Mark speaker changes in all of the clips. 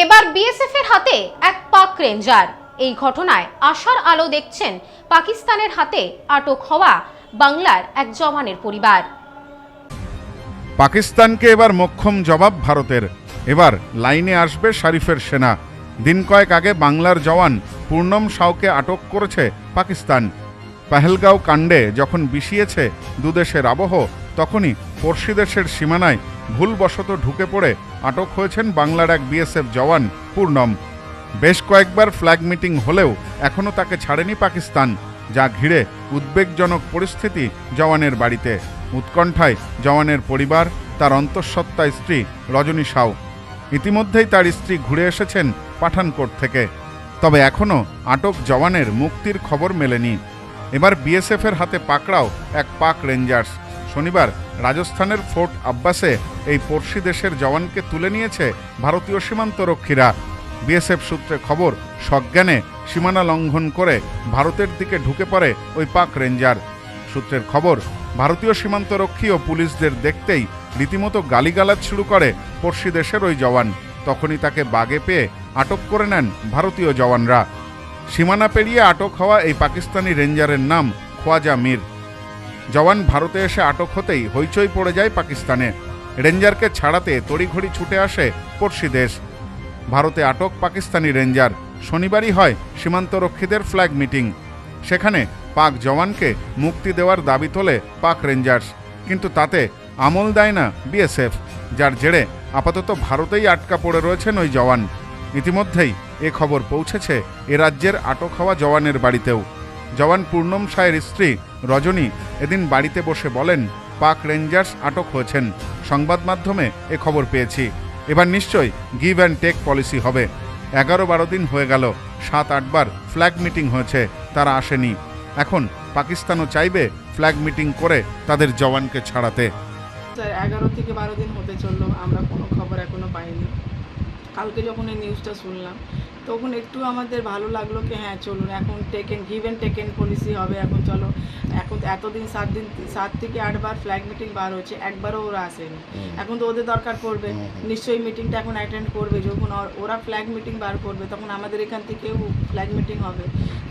Speaker 1: এবার বিএসএফ এর হাতে এক পাক রেঞ্জার। এই ঘটনায় আশার আলো দেখছেন পাকিস্তানের হাতে আটক হওয়া বাংলার এক জওয়ানের পরিবার।
Speaker 2: পাকিস্তানকে এবার মোক্ষম জবাব ভারতের। এবার লাইনে আসবে শরীফের সেনা। দিন কয়েক আগে বাংলার জওয়ান পূর্ণম সাউকে আটক করেছে পাকিস্তান। পাহেলগাঁও কাণ্ডে যখন বিষিয়েছে দুদেশের আবহ, তখনই পড়শি দেশের সীমানায় ভুলবশত ঢুকে পড়ে আটক হয়েছেন বাংলার এক বিএসএফ জওয়ান, পূর্ণম। বেশ কয়েকবার ফ্ল্যাগ মিটিং হলেও এখনও তাকে ছাড়েনি পাকিস্তান, যা ঘিরে উদ্বেগজনক পরিস্থিতি জওয়ানের বাড়িতে। উৎকণ্ঠায় জওয়ানের পরিবার, তার অন্তঃসত্ত্বা স্ত্রী রজনী সাউ। ইতিমধ্যেই তার স্ত্রী ঘুরে এসেছেন পাঠানকোট থেকে। তবে এখনও আটক জওয়ানের মুক্তির খবর মেলেনি। এবার বিএসএফের হাতে পাকড়াও এক পাক রেঞ্জার্স। শনিবার রাজস্থানের ফোর্ট আব্বাসে এই পড়শি দেশের জওয়ানকে তুলে নিয়েছে ভারতীয় সীমান্তরক্ষীরা বিএসএফ সূত্রে খবর, সজ্ঞানে সীমানা লঙ্ঘন করে ভারতের দিকে ঢুকে পড়ে ওই পাক রেঞ্জার। সূত্রের খবর, ভারতীয় সীমান্তরক্ষী ও পুলিশদের দেখতেই রীতিমতো গালিগালাজ শুরু করে পড়শি দেশের ওই জওয়ান। তখনই তাকে বাগে পেয়ে আটক করে নেন ভারতীয় জওয়ানরা। সীমানা পেরিয়ে আটক হওয়া এই পাকিস্তানি রেঞ্জারের নাম খোয়াজা মীর। জওয়ান ভারতে এসে আটক হতেই হইচই পড়ে যায় পাকিস্তানে। রেঞ্জারকে ছাড়াতে তড়িঘড়ি ছুটে আসে পড়শি দেশ। ভারতে আটক পাকিস্তানি রেঞ্জার। শনিবারই হয় সীমান্তরক্ষীদের ফ্ল্যাগ মিটিং। সেখানে পাক জওয়ানকে মুক্তি দেওয়ার দাবি তোলে পাক রেঞ্জার্স। কিন্তু তাতে আমল দেয় না বিএসএফ, যার জেরে আপাতত ভারতেই আটকা পড়ে রয়েছেন ওই জওয়ান। ইতিমধ্যেই এ খবর পৌঁছেছে এ রাজ্যের আটক হওয়া জওয়ানের বাড়িতেও। জওয়ান পূর্ণম সায়ের স্ত্রী রজনী এদিন বাড়িতে বসে বলেন, পাক রেঞ্জার্স আটক হয়েছেন। সংবাদ মাধ্যমে এ খবর পেয়েছি। এবার নিশ্চয়ই গিভ অ্যান্ড টেক পলিসি হবে। এগারো বারো দিন হয়ে গেল, সাত আটবার ফ্ল্যাগ মিটিং হয়েছে, তারা আসেনি। এখন পাকিস্তানও চাইবে ফ্ল্যাগ মিটিং করে তাদের জওয়ানকে ছাড়াতে।
Speaker 3: এগারো থেকে বারো দিন হতে চলল, আমরা কোনো খবর এখনও পাইনি। কালকে যখন এই নিউজটা শুনলাম তখন একটু আমাদের ভালো লাগল কি হ্যাঁ চলুন এখন টেকেন গিভেন টেকেন পলিসি হবে এখন চলো। এখন এতদিন সাত দিন সাত থেকে আটবার ফ্ল্যাগ মিটিং বার হচ্ছে একবারও ওরা আসেনি। এখন তো ওদের দরকার পড়বে। নিশ্চয়ই মিটিংটা এখন অ্যাটেন্ড করবে যখন ওর- ওরা ফ্ল্যাগ মিটিং বার করবে তখন আমাদের এখান থেকেও ফ্ল্যাগ মিটিং হবে।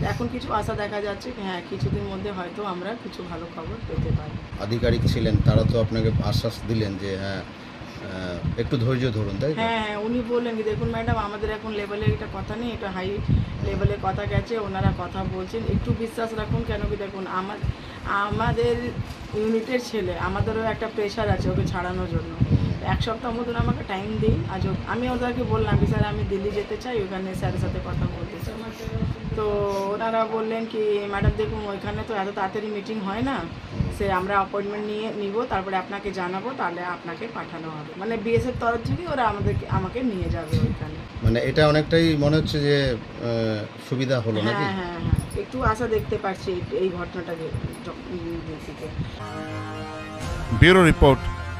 Speaker 3: এখন কিছু আশা দেখা যাচ্ছে হ্যাঁ কিছুদিন মধ্যে হয়তো আমরা কিছু ভালো খবর পেতে পারি
Speaker 4: আধিকারিক ছিলেন তারা তো আপনাকে আশ্বাস দিলেন যে হ্যাঁ একটু ধৈর্য ধরুন, তাই
Speaker 3: হ্যাঁ হ্যাঁ উনি বললেন কি, দেখুন ম্যাডাম, আমাদের এখন লেভেলে এটা কথা নেই, এটা হাই লেভেলে কথা গেছে, ওনারা কথা বলছেন। একটু বিশ্বাস রাখুন কেন কি, দেখুন আমার আমাদের ইউনিটের ছেলে, আমাদেরও একটা প্রেশার আছে ওকে ছাড়ানোর জন্য। এক সপ্তাহ মতন আমাকে টাইম দিন আজ ও- আমি ওদেরকে বললাম কি স্যার আমি দিল্লি যেতে চাই ওখানে স্যারের সাথে কথা বলতে চাই। তো ওনারা বললেন কি ম্যাডাম দেখুন ওইখানে তো এত তাড়াতাড়ি মিটিং হয় না। সে আমরা অ্যাপয়েন্টমেন্ট নিয়ে নিব তারপরে আপনাকে জানাব তাহলে আপনাকে পাঠানো হবে। মানে বিএসএফ তরফ থেকে ওরা আমাদেরকে আমাকে নিয়ে যাবে ওইখানে।
Speaker 4: মানে এটা অনেকটাই মনে হচ্ছে যে সুবিধা হলো নাকি?
Speaker 3: হ্যাঁ হ্যাঁ। হ্যাঁ একটু আশা দেখতে পাচ্ছি এই- এই ঘটনাটাকে য- থেকে
Speaker 2: bureau report